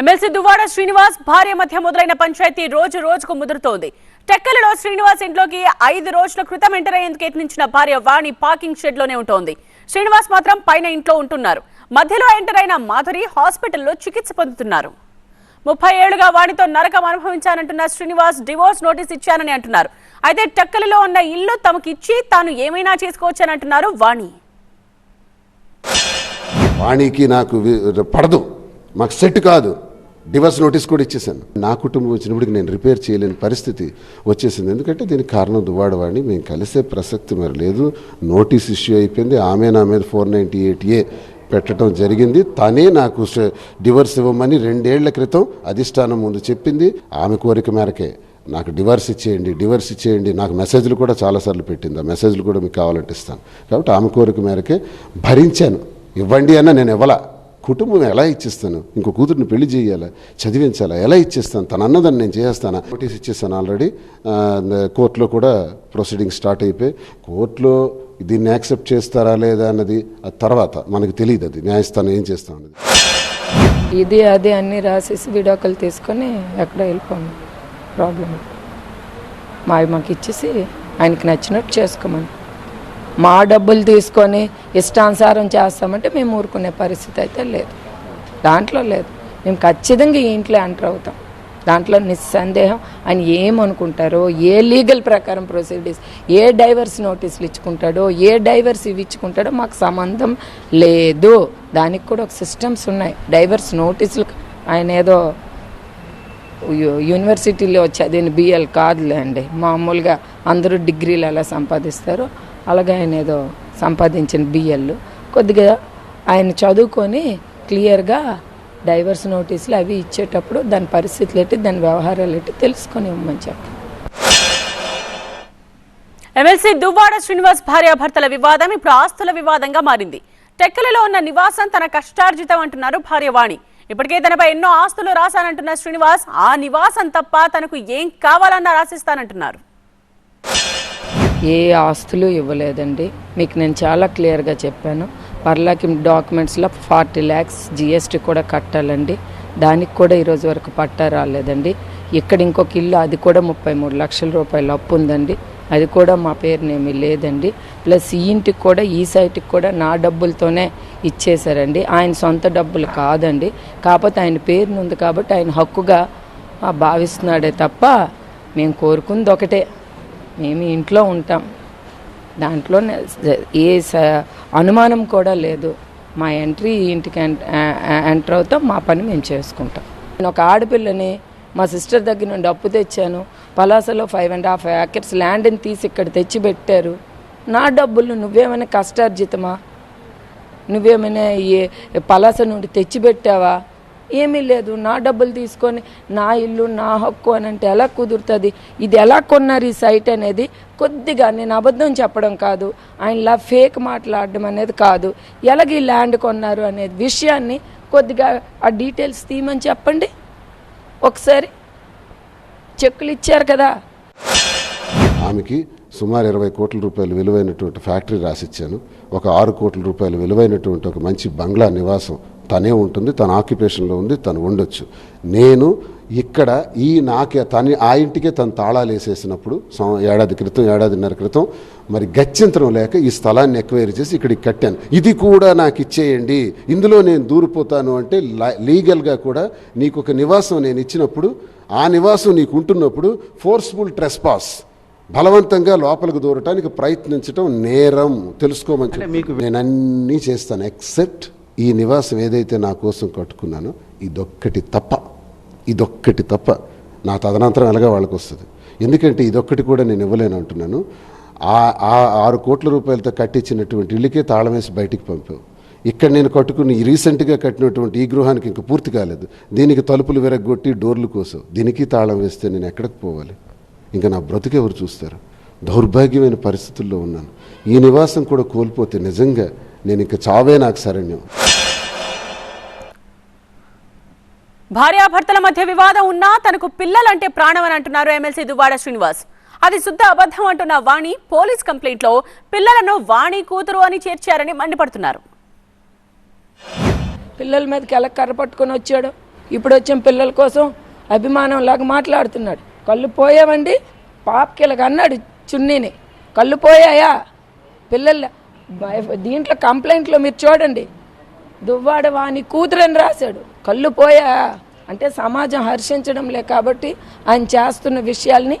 MLC Duvvada Srinivas భార్య మధ్య మొదలైన పంచాయతీ రోజు రోజుకు ముదురుతోంది. టెక్కలలో శ్రీనివాస్ ఇంట్లోకి ఐదు రోజుల క్రితం ఎంటర్ అయ్యేందుకు యత్నించిన భార్య వాణి పార్కింగ్ షెడ్లోనే ఉంటోంది. శ్రీనివాస్ మాత్రం పైన ఇంట్లో ఉంటున్నారు. మధ్యలో ఎంటర్ అయిన మాధురి హాస్పిటల్లో చికిత్స పొందుతున్నారు. ముప్పై ఏళ్ళుగా వాణితో నరకం అనుభవించానంటున్న శ్రీనివాస్ డివోర్స్ నోటీస్ ఇచ్చానని అంటున్నారు. అయితే టెక్కలలో ఉన్న ఇల్లు తమకిచ్చి తాను ఏమైనా చేసుకోవచ్చనంటున్నారు వాణి. వాణికి నాకు పడదు. మాకు సెట్ కాదు. డివర్స్ నోటీస్ కూడా ఇచ్చేసాను నా కుటుంబం వచ్చినప్పటికి నేను రిపేర్ చేయలేని పరిస్థితి వచ్చేసింది. ఎందుకంటే దీనికి కారణం దువ్వాడవాడిని. మేము కలిసే ప్రసక్తి మరి లేదు. నోటీస్ ఇష్యూ అయిపోయింది. ఆమె నా మీద ఫోర్ నైంటీ ఎయిట్ ఏ పెట్టడం జరిగింది. తనే నాకు డివర్స్ ఇవ్వమని రెండేళ్ళ క్రితం అధిష్టానం ముందు చెప్పింది. ఆమె కోరిక మేరకే నాకు డివర్స్ ఇచ్చేయండి డివర్స్ ఇచ్చేయండి. నాకు మెసేజ్లు కూడా చాలాసార్లు పెట్టింది. ఆ మెసేజ్లు కూడా మీకు కావాలంటే ఇస్తాను. కాబట్టి ఆమె కోరిక మేరకే భరించాను. ఇవ్వండి అన్న నేను ఇవ్వలా. కుటుంబం ఎలా ఇచ్చేస్తాను? ఇంకో కూతురిని పెళ్ళి చేయాలా? చదివించాలా? ఎలా ఇచ్చేస్తాను? తన అన్నదాన్ని నేను చేస్తాను నోటీస్ ఇచ్చేస్తాను ఆల్రెడీ. కోర్టులో కూడా ప్రొసీడింగ్ స్టార్ట్ అయిపోయి కోర్టులో దీన్ని యాక్సెప్ట్ చేస్తారా లేదా అన్నది తర్వాత మనకు తెలియదు అది. న్యాయస్థానం ఏం చేస్తాం అన్నది. ఇది అది అన్నీ రాసేసి విడాకులు తీసుకొని ఎక్కడ వెళ్ళిపోండి ప్రాబ్లం మా మాకు ఇచ్చేసి ఆయనకి నచ్చినట్టు చేసుకోమని. మా డబ్బులు తీసుకొని ఇష్టానుసారం చేస్తామంటే మేము ఊరుకునే పరిస్థితి అయితే లేదు. దాంట్లో లేదు. మేము ఖచ్చితంగా ఈ ఇంట్లో ఎంటర్ అవుతాం. దాంట్లో నిస్సందేహం. ఆయన ఏమనుకుంటారో ఏ లీగల్ ప్రకారం ప్రొసీడర్స్ ఏ డైవర్స్ నోటీసులు ఇచ్చుకుంటాడో ఏ డైవర్స్ ఇవి ఇచ్చుకుంటాడో మాకు సంబంధం లేదు. దానికి కూడా ఒక సిస్టమ్స్ ఉన్నాయి. డైవర్స్ నోటీసులు ఆయన ఏదో యూనివర్సిటీలో చదివిన బిఎల్ కాదులే అండి మామూలుగా అందరూ డిగ్రీలు ఎలా సంపాదిస్తారో అలాగే ఆయన ఏదో సంపాదించిన బిఎల్ కొద్దిగా ఆయన చదువుకొని క్లియర్గా డైవర్స్ నోటీసులు అవి ఇచ్చేటప్పుడు దాని పరిస్థితులు ఏంటి దాని వ్యవహారాలు ఏంటి తెలుసుకొని ఇవ్వమని చెప్పి ఎమ్మెల్సీ దువ్వాడ శ్రీనివాస్ భార్యాభర్తల వివాదం ఇప్పుడు ఆస్తుల వివాదంగా మారింది. టెక్కలలో ఉన్న నివాసం తన కష్టార్జితం అంటున్నారు భార్య వాణి ఇప్పటికే తనపై ఎన్నో ఆస్తులు రాశానంటున్న శ్రీనివాస్ ఆ నివాసం తప్ప తనకు ఏం కావాలన్నా రాసిస్తానంటున్నారు. ఏ ఆస్తులు ఇవ్వలేదండి. మీకు నేను చాలా క్లియర్గా చెప్పాను. పర్లాకి డాక్యుమెంట్స్లో ఫార్టీ ల్యాక్స్ జిఎస్టీ కూడా కట్టాలండి. దానికి కూడా ఈరోజు వరకు పట్టా రాలేదండి. ఇక్కడ ఇంకొక ఇల్లు అది కూడా ముప్పై మూడు లక్షల రూపాయలు అప్పు ఉందండి. అది కూడా మా పేరునేమి లేదండి. ప్లస్ ఈ ఇంటికి కూడా ఈ సైట్కి కూడా నా డబ్బులతోనే ఇచ్చేశారండి. ఆయన సొంత డబ్బులు కాదండి. కాకపోతే ఆయన పేరునుంది కాబట్టి ఆయన హక్కుగా భావిస్తున్నాడే తప్ప మేము కోరుకుంది ఒకటే. మేము ఇంట్లో ఉంటాం. దాంట్లో ఏ స- అనుమానం కూడా లేదు. మా ఎంట్రీ ఇంటికి ఎంటర్ అవుతాం మా పని మేము చేసుకుంటాం. నేను ఒక ఆడపిల్లని మా సిస్టర్ దగ్గర నుండి అప్పు తెచ్చాను. పలాసలో ఫైవ్ అండ్ హాఫ్ ఏకర్స్ ల్యాండ్ని తీసి ఇక్కడ తెచ్చి పెట్టారు. నా డబ్బులు నువ్వేమైనా కష్టార్జితమా? నువ్వేమైనా ఈ పలాస నుండి తెచ్చిపెట్టావా ఏమీ లేదు నా డబ్బులు తీసుకొని నా ఇల్లు నా హక్కు అని అంటే ఎలా కుదురుతుంది? ఇది ఎలా కొన్నారు ఈ సైట్ అనేది కొద్దిగా నేను అబద్ధం చెప్పడం కాదు ఆయనలా ఫేక్ మాట్లాడడం అనేది కాదు. ఎలాగ ఈ ల్యాండ్ కొన్నారు అనే విషయాన్ని కొద్దిగా ఆ డీటెయిల్స్ తీయమని చెప్పండి. ఒకసారి చెక్కులు ఇచ్చారు కదా. ఆమెకి సుమారు ఇరవై కోట్ల రూపాయలు విలువైనటువంటి ఫ్యాక్టరీ రాసిచ్చాను. ఒక ఆరు కోట్ల రూపాయలు విలువైనటువంటి ఒక మంచి బంగ్లా నివాసం తనే ఉంటుంది తన ఆక్యుపేషన్లో ఉంది తను ఉండొచ్చు. నేను ఇక్కడ ఈ నాకే తన ఆ ఇంటికే తను తాళాలు వేసేసినప్పుడు ఏడాది క్రితం ఏడాదిన్నర క్రితం మరి గత్యంతరం లేక ఈ స్థలాన్ని ఎక్వైర్ చేసి ఇక్కడికి కట్టాను. ఇది కూడా నాకు ఇచ్చేయండి ఇందులో నేను దూరిపోతాను అంటే లీగల్గా కూడా నీకు ఒక నివాసం నేను ఇచ్చినప్పుడు ఆ నివాసం నీకు ఉంటున్నప్పుడు ఫోర్స్ఫుల్ ట్రెస్పాస్ బలవంతంగా లోపలికి దూరటానికి ప్రయత్నించడం నేరం. తెలుసుకోమని నేను అన్నీ చేస్తాను ఎక్సెప్ట్ ఈ నివాసం ఏదైతే నా కోసం కట్టుకున్నానో ఇదొక్కటి తప్ప ఇదొక్కటి తప్ప నా తదనంతరం ఎలాగా వాళ్ళకి వస్తుంది ఎందుకంటే ఇదొక్కటి కూడా నేను ఇవ్వలేను అంటున్నాను. ఆ ఆ ఆరు కోట్ల రూపాయలతో కట్టించినటువంటి ఇళ్ళకే తాళం వేసి బయటికి పంపావు. ఇక్కడ నేను కట్టుకుని రీసెంట్గా కట్టినటువంటి ఈ గృహానికి ఇంక పూర్తి కాలేదు. దీనికి తలుపులు విరగొట్టి డోర్లు కోసం దీనికి తాళం వేస్తే నేను ఎక్కడికి పోవాలి? ఇంకా నా బ్రతుకు ఎవరు చూస్తారు? దౌర్భాగ్యమైన పరిస్థితుల్లో ఉన్నాను. ఈ నివాసం కూడా కోల్పోతే నిజంగా నేను ఇంక చావే నాకు శరణ్యం. భార్యాభర్తల మధ్య వివాదం ఉన్నా తనకు పిల్లలంటే ప్రాణం అని అంటున్నారు ఎమ్మెల్సీ దువ్వాడ శ్రీనివాస్. అది శుద్ధ అబద్ధం అంటున్న వాణి పోలీస్ కంప్లైంట్లో పిల్లలను వాణి కూతురు అని చేర్చారని మండిపడుతున్నారు. పిల్లల మీదకి ఎలా కర్ర పట్టుకొని వచ్చాడు? ఇప్పుడు వచ్చిన పిల్లల కోసం అభిమానం లాగా మాట్లాడుతున్నాడు. కళ్ళు పోయావండి? పాపకి ఇలాగ అన్నాడు చున్నీని. కళ్ళు పోయాయా? పిల్లల దీంట్లో కంప్లైంట్లో మీరు చూడండి. దువ్వాడ వాని కూతురని రాశాడు. కళ్ళు పోయా. అంటే సమాజం హర్షించడం లే కాబట్టి ఆయన చేస్తున్న విషయాల్ని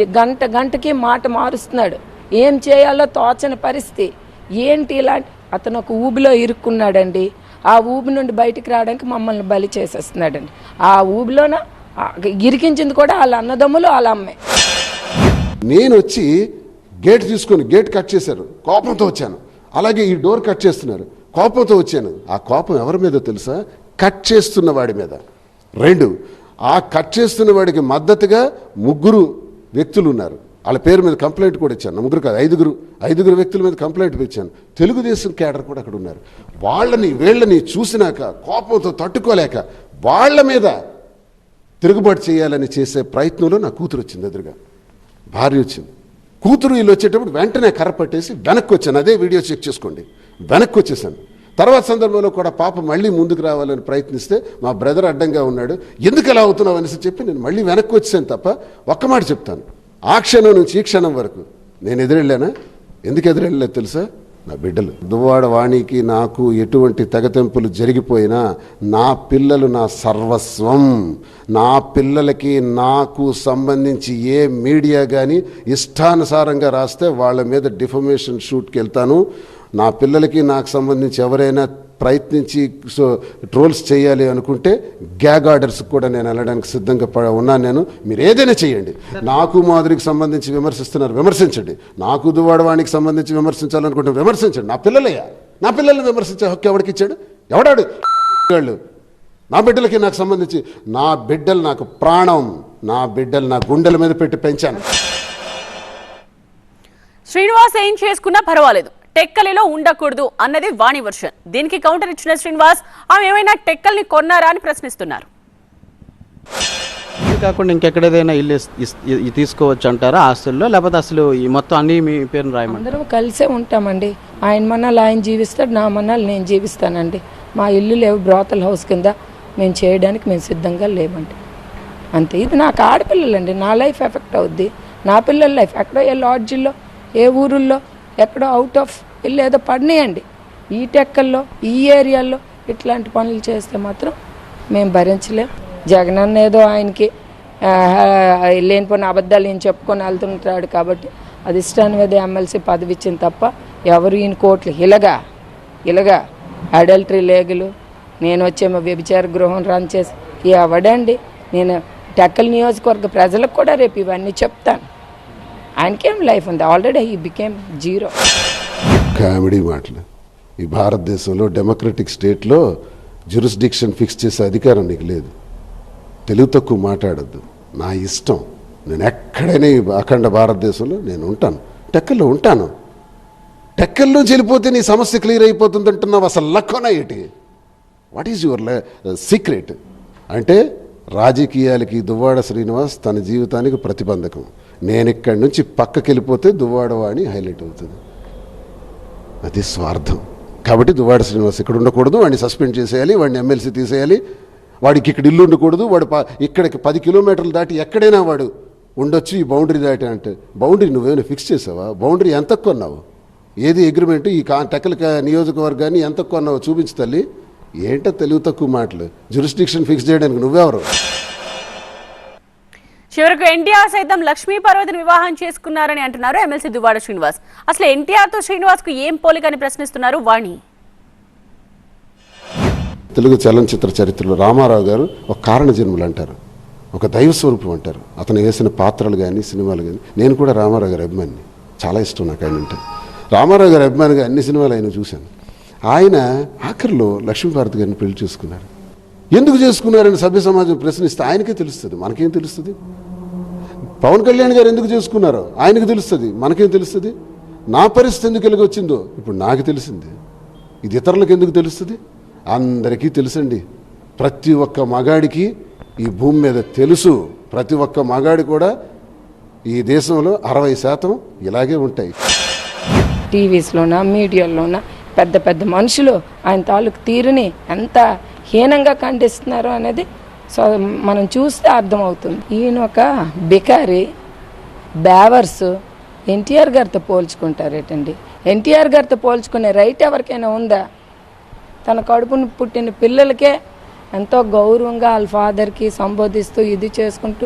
గంట గంటకి మాట మారుస్తున్నాడు. ఏం చేయాలో తోచని పరిస్థితి. ఏంటి ఇలాంటి అతను ఒక ఊబిలో ఇరుక్కున్నాడండి. ఆ ఊబి నుండి బయటికి రావడానికి మమ్మల్ని బలి చేసేస్తున్నాడండి. ఆ ఊబిలోన ఇరికించింది కూడా వాళ్ళ అన్నదమ్ములు వాళ్ళ అమ్మాయి నేను వచ్చి గేట్ తీసుకొని గేట్ కట్ చేశారు. కోపంతో వచ్చాను. అలాగే ఈ డోర్ కట్ చేస్తున్నారు. కోపంతో వచ్చాను. ఆ కోపం ఎవరి మీద తెలుసా? కట్ చేస్తున్న వాడి మీద. రెండు ఆ కట్ చేస్తున్న వాడికి మద్దతుగా ముగ్గురు వ్యక్తులు ఉన్నారు వాళ్ళ పేరు మీద కంప్లైంట్ కూడా ఇచ్చాను. ముగ్గురు కాదు ఐదుగురు ఐదుగురు వ్యక్తుల మీద కంప్లైంట్ ఇచ్చాను. తెలుగుదేశం క్యాడర్ కూడా అక్కడ ఉన్నారు. వాళ్ళని వీళ్ళని చూసినాక కోపంతో తట్టుకోలేక వాళ్ళ మీద తిరుగుబాటు చేయాలని చేసే ప్రయత్నంలో నా కూతురు వచ్చింది ఎదురుగా. భార్య వచ్చింది. కూతురు వీళ్ళు వచ్చేటప్పుడు వెంటనే కర్ర పట్టేసి వెనక్కి వచ్చాను. అదే వీడియో చెక్ చేసుకోండి. వెనక్కి వచ్చేసాను. తర్వాత సందర్భంలో కూడా పాప మళ్ళీ ముందుకు రావాలని ప్రయత్నిస్తే మా బ్రదర్ అడ్డంగా ఉన్నాడు. ఎందుకు అలా అవుతున్నావు అనేసి చెప్పి నేను మళ్ళీ వెనక్కి వచ్చాను తప్ప ఒక్క మాట చెప్తాను. ఆ క్షణం నుంచి ఈ క్షణం వరకు నేను ఎదురెళ్ళానా? ఎందుకు ఎదురెళ్ళలేదు తెలుసా? నా బిడ్డలు. దువ్వాడ వాణికి నాకు ఎటువంటి తెగతెంపులు జరిగిపోయినా నా పిల్లలు నా సర్వస్వం. నా పిల్లలకి నాకు సంబంధించి ఏ మీడియా కానీ ఇష్టానుసారంగా రాస్తే వాళ్ళ మీద డిఫమేషన్ షూట్కి వెళ్తాను. నా పిల్లలకి నాకు సంబంధించి ఎవరైనా ప్రయత్నించి సో ట్రోల్స్ చేయాలి అనుకుంటే గ్యాగ్ ఆర్డర్స్ కూడా నేను వెళ్ళడానికి సిద్ధంగా ఉన్నాను నేను. మీరు ఏదైనా చేయండి. నాకు మాధురికి సంబంధించి విమర్శిస్తున్నారు. విమర్శించండి. నాకు దువాడవానికి సంబంధించి విమర్శించాలనుకుంటే విమర్శించండి. నా పిల్లలయ్యా. నా పిల్లల్ని విమర్శించే హక్కు ఎవరికి ఇచ్చాడు? ఎవడాడు? వాళ్ళు నా బిడ్డలకి నాకు సంబంధించి నా బిడ్డలు నాకు ప్రాణం. నా బిడ్డలు నా గుండెల మీద పెట్టి పెంచాను. శ్రీనివాస్ ఏం చేసుకున్నా పర్వాలేదు. టెక్కలిలో ఉండకూడదు అన్నది వాణి వర్షన్. దీనికి కౌంటర్ ఇచ్చిన శ్రీనివాస్ ఆమె ఏమైనా టెక్కల్ని కొన్నారా అని ప్రశ్నిస్తున్నారు. ఇది కాకుండా ఇంకెక్కడేదైనా ఇల్లు తీసుకోవచ్చు అంటారా ఆస్తుల్లో? లేకపోతే అసలు ఈ మొత్తం అన్ని మీ పేరును రాయమంటారు? అందరం కలిసే ఉంటామండి. ఆయన మన్నాలు ఆయన జీవిస్తాడు నా మన్నాలు నేను జీవిస్తానండి. మా ఇల్లు లేవు బ్రోతల్ హౌస్ కింద మేము చేయడానికి మేము సిద్ధంగా లేవండి. అంతే. ఇది నాకు ఆడపిల్లలండి. నా లైఫ్ ఎఫెక్ట్ అవుద్ది. నా పిల్లల లైఫ్. ఎక్కడో ఏ లాడ్జిల్లో ఏ ఊరుల్లో ఎక్కడో అవుట్ ఆఫ్ ఇల్లు ఏదో పడినాయండి. ఈ టెక్కల్లో ఈ ఏరియాల్లో ఇట్లాంటి పనులు చేస్తే మాత్రం మేము భరించలేం. జగనన్న ఏదో ఆయనకి లేనిపోయిన అబద్ధాలు ఈయన చెప్పుకొని వెళ్తుంటాడు కాబట్టి అది ఇష్టాన్ని మీద ఎమ్మెల్సీ పదవి ఇచ్చింది తప్ప ఎవరు ఈయన కోట్లు ఇలాగా ఇలాగా అడల్టరీ లేగులు నేను వచ్చేమో వ్యభిచార గృహం రన్ చేసి ఎవడండి? నేను టెక్కల్ నియోజకవర్గ ప్రజలకు కూడా రేపు ఇవన్నీ చెప్తాను. ఆయనకేం లైఫ్ ఉంది already he became zero comedy మాటలు. ఈ భారతదేశంలో డెమోక్రటిక్ స్టేట్లో జ్యూరిస్డిక్షన్ ఫిక్స్ చేసే అధికారం నీకు లేదు. తెలుగు తక్కువ మాట్లాడద్దు. నా ఇష్టం. నేను ఎక్కడైనా ఈ అఖండ భారతదేశంలో నేను ఉంటాను. టెక్కల్లో ఉంటాను. టెక్కల్లో చెల్లిపోతే నీ సమస్య క్లియర్ అయిపోతుంది అంటున్నావు. అసలు లక్కోనా ఏంటి? వాట్ ఈజ్ యువర్ సీక్రెట్ అంటే రాజకీయాలకి దువ్వాడ శ్రీనివాస్ తన జీవితానికి ప్రతిబంధకం. నేను ఇక్కడి నుంచి పక్కకి వెళ్ళిపోతే దువ్వాడవాణి హైలైట్ అవుతుంది. అది స్వార్థం. కాబట్టి దువ్వాడ శ్రీనివాస్ ఇక్కడ ఉండకూడదు వాడిని సస్పెండ్ చేసేయాలి వాడిని ఎమ్మెల్సీ తీసేయాలి వాడికి ఇక్కడ ఇల్లు ఉండకూడదు వాడు ప- ఇక్కడికి పది కిలోమీటర్లు దాటి ఎక్కడైనా వాడు ఉండొచ్చు ఈ బౌండరీ దాటి అంటే. బౌండరీ నువ్వేమైనా ఫిక్స్ చేసావా? బౌండరీ ఎంత కొన్నావు? ఏది అగ్రిమెంట్? ఈ కా టెక్కల నియోజకవర్గాన్ని ఎంత కొన్నావు చూపించు తల్లి. ఏంటో తెలివి తక్కువ మాటలు. జ్యూరిస్డిక్షన్ ఫిక్స్ చేయడానికి నువ్వెవరు? చివరకు ఎన్టీఆర్ సైతం లక్ష్మీ పార్వతిని వివాహం చేసుకున్నారని అంటున్నారు ఎమ్మెల్సీ దువ్వాడ శ్రీనివాస్. అసలు ఎన్టీఆర్తో శ్రీనివాస్కు ఏం పోలికని ప్రశ్నిస్తున్నారు వాణి? తెలుగు చలనచిత్ర చరిత్రలో రామారావు గారు ఒక కారణ జన్ములు అంటారు. ఒక దైవ స్వరూపం అంటారు. అతను వేసిన పాత్రలు కానీ సినిమాలు కానీ నేను కూడా రామారావు గారి అభిమాని చాలా ఇష్టం నాకు ఆయన అంటే. రామారావు గారి అభిమానిగా అన్ని సినిమాలు ఆయన చూశాను. ఆయన ఆఖరిలో లక్ష్మీభారతి గారిని పెళ్ళి చేసుకున్నారు. ఎందుకు చేసుకున్నారని సభ్య సమాజం ప్రశ్నిస్తే ఆయనకే తెలుస్తుంది మనకేం తెలుస్తుంది? పవన్ కళ్యాణ్ గారు ఎందుకు చేసుకున్నారో ఆయనకు తెలుస్తుంది మనకేం తెలుస్తుంది? నా పరిస్థితి ఎందుకు ఎలాగ వచ్చిందో ఇప్పుడు నాకు తెలిసింది. ఇది ఇతరులకు ఎందుకు తెలుస్తుంది? అందరికీ తెలుసండి. ప్రతి ఒక్క మగాడికి ఈ భూమి మీద తెలుసు. ప్రతి ఒక్క మగాడి కూడా ఈ దేశంలో అరవై శాతం ఇలాగే ఉంటాయి. టీవీస్లోన మీడియాలోన పెద్ద పెద్ద మనుషులు ఆయన తాలూకు తీరుని ఎంత హీనంగా ఖండిస్తున్నారు అనేది సో మనం చూస్తే అర్థమవుతుంది. ఈయన ఒక బికారి బేవర్స్ ఎన్టీఆర్ గారితో పోల్చుకుంటారేటండి ఎన్టీఆర్ గారితో పోల్చుకునే రైట్ ఎవరికైనా ఉందా? తన కడుపును పుట్టిన పిల్లలకే ఎంతో గౌరవంగా వాళ్ళ ఫాదర్కి సంబోధిస్తూ ఇది చేసుకుంటూ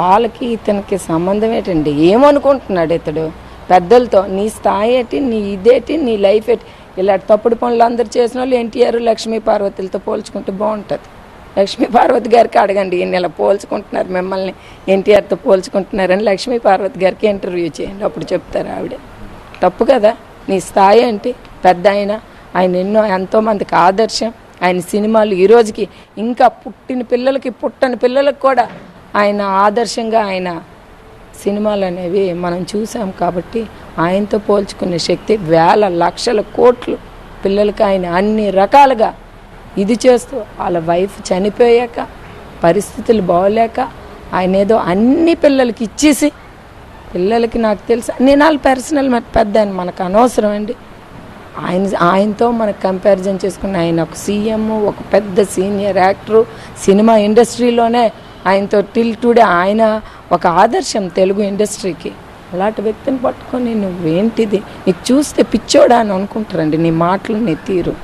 వాళ్ళకి ఇతనికి సంబంధం ఏంటండి? ఏమనుకుంటున్నాడు ఇతడు? పెద్దలతో నీ స్థాయి ఏంటి? నీ ఇదేటి నీ లైఫ్ ఏంటి? ఇలాంటి తప్పుడు పనులు అందరు చేసిన వాళ్ళు ఎన్టీఆర్ లక్ష్మీ పార్వతులతో పోల్చుకుంటే బాగుంటుంది. లక్ష్మీ పార్వతి గారికి అడగండి ఈయన ఇలా పోల్చుకుంటున్నారు మిమ్మల్ని ఎన్టీఆర్తో పోల్చుకుంటున్నారని లక్ష్మీ పార్వతి గారికి ఇంటర్వ్యూ చేయండి అప్పుడు చెప్తారు ఆవిడ. తప్పు కదా నీ స్థాయి ఏంటి? పెద్ద ఆయన ఆయన ఎన్నో ఎంతోమందికి ఆదర్శం ఆయన సినిమాలు ఈ రోజుకి ఇంకా పుట్టిన పిల్లలకి పుట్టని పిల్లలకు కూడా ఆయన ఆదర్శంగా ఆయన సినిమాలు అనేవి మనం చూసాం కాబట్టి ఆయనతో పోల్చుకునే శక్తి వేల లక్షల కోట్లు. పిల్లలకి ఆయన అన్ని రకాలుగా ఇది చేస్తూ వాళ్ళ వైఫ్ చనిపోయాక పరిస్థితులు బాగోలేక ఆయన ఏదో అన్ని పిల్లలకి ఇచ్చేసి పిల్లలకి నాకు తెలుసు నేను వాళ్ళ పర్సనల్ పెద్ద ఆయన మనకు అనవసరం అండి. ఆయన ఆయనతో మనకు కంపారిజన్ చేసుకున్న ఆయన ఒక సీఎం ఒక పెద్ద సీనియర్ యాక్టరు సినిమా ఇండస్ట్రీలోనే ఆయనతో టిల్ టుడే ఆయన ఒక ఆదర్శం తెలుగు ఇండస్ట్రీకి. అలాంటి వ్యక్తిని పట్టుకొని నువ్వేంటిది? నీకు చూస్తే పిచ్చోడా అని అనుకుంటారండి. నీ మాటలు నీ తీరు.